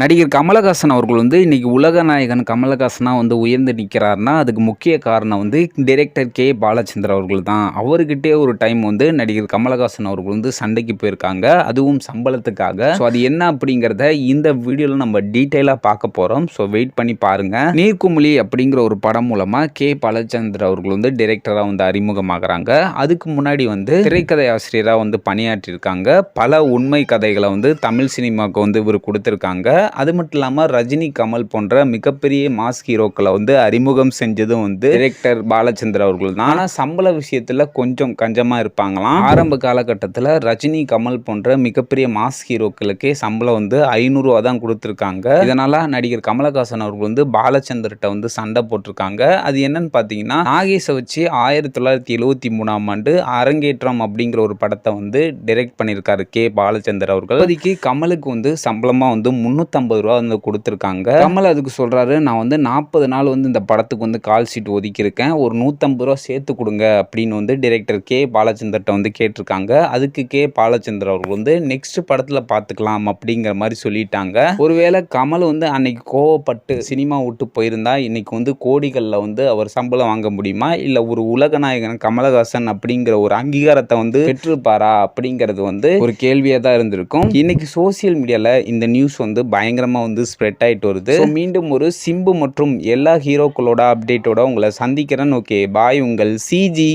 நடிகர் கமலஹாசன் அவர்கள் வந்து இன்றைக்கி உலக நாயகன் கமலஹாசனாக வந்து உயர்ந்து நிற்கிறாருன்னா அதுக்கு முக்கிய காரணம் வந்து டிரெக்டர் கே பாலச்சந்தர் அவர்கள் தான். அவர்கிட்டே ஒரு டைம் வந்து நடிகர் கமலஹாசன் அவர்கள் வந்து சண்டைக்கு போயிருக்காங்க. அதுவும் சம்பளத்துக்காக. ஸோ அது என்ன அப்படிங்கிறத இந்த வீடியோவில் நம்ம டீட்டெயிலாக பார்க்க போகிறோம் ஸோ வெயிட் பண்ணி பாருங்கள் நீர்க்குமிழி அப்படிங்கிற ஒரு படம் மூலமாக கே பாலச்சந்தர் அவர்கள் வந்து டிரெக்டராக வந்து அறிமுகமாகறாங்க. அதுக்கு முன்னாடி வந்து திரைக்கதை ஆசிரியராக வந்து பணியாற்றியிருக்காங்க. பல உண்மை கதைகளை வந்து தமிழ் சினிமாவுக்கு வந்து இவர் கொடுத்துருக்காங்க. அது மட்டும் இல்லாமல் ரஜினி கமல் போன்ற மிகப்பெரிய மாஸ் ஹீரோக்களை வந்து அறிமுகம் செஞ்சதும் வந்து டிரெக்டர் பாலச்சந்தர் அவர்கள் தான் ஆனால் சம்பள விஷயத்தில் கொஞ்சம் கஞ்சமாக இருப்பாங்களாம். ஆரம்ப காலகட்டத்தில் ரஜினி கமல் போன்ற மிகப்பெரிய மாஸ் ஹீரோக்களுக்கே சம்பளம் வந்து ஐநூறுரூவா தான் கொடுத்துருக்காங்க. இதனால நடிகர் கமலஹாசன் அவர்கள் வந்து பாலச்சந்தர்கிட்ட வந்து சண்டை போட்டிருக்காங்க. அது என்னன்னு பார்த்தீங்கன்னா நாகேஷை வச்சு ஆயிரத்தி தொள்ளாயிரத்தி எழுவத்தி மூணாம் ஆண்டு அரங்கேற்றம் அப்படிங்கிற ஒரு படத்தை வந்து டைரக்ட் பண்ணியிருக்காரு கே. பாலச்சந்தர் அவர்கள். இப்போதைக்கு கமலுக்கு வந்து சம்பளமாக வந்து நூற்றம்பது ரூபா வந்து கொடுத்துருக்காங்க. கமல் அதுக்கு சொல்கிறாரு நான் வந்து நாற்பது நாள் வந்து இந்த படத்துக்கு வந்து கால் ஷீட் ஒதுக்கியிருக்கேன். ஒரு நூற்றம்பது ரூபா சேர்த்து கொடுங்க அப்படின்னு வந்து டிரெக்டர் கே. பாலச்சந்தர்கிட்ட வந்து கேட்டிருக்காங்க. அதுக்கு கே. பாலச்சந்தர் அவர்கள் வந்து நெக்ஸ்ட் படத்தில் பார்த்துக்கலாம் அப்படிங்கிற மாதிரி சொல்லிட்டாங்க. ஒருவேளை கமல் வந்து அன்னைக்கு கோவப்பட்டு சினிமா விட்டு போயிருந்தா இன்னைக்கு வந்து கோடிகளில் வந்து அவர் சம்பளம் வாங்க முடியுமா? இல்லை ஒரு உலகநாயகன் கமலஹாசன் அப்படிங்கிற ஒரு அங்கீகாரத்தை வந்து பெற்றிருப்பாரா? அப்படிங்கிறது வந்து ஒரு கேள்வியாக தான் இருந்திருக்கும். இன்னைக்கு சோசியல் மீடியாவில் இந்த நியூஸ் வந்து பயங்கரமாக வந்து ஸ்ப்ரெட் ஆயிட்டு வருது. மீண்டும் ஒரு சிம்பு மற்றும் எல்லா ஹீரோக்களோட அப்டேட்டோட உங்களை சந்திக்கிறேன். ஓகே பாய் உங்கள் சிஜி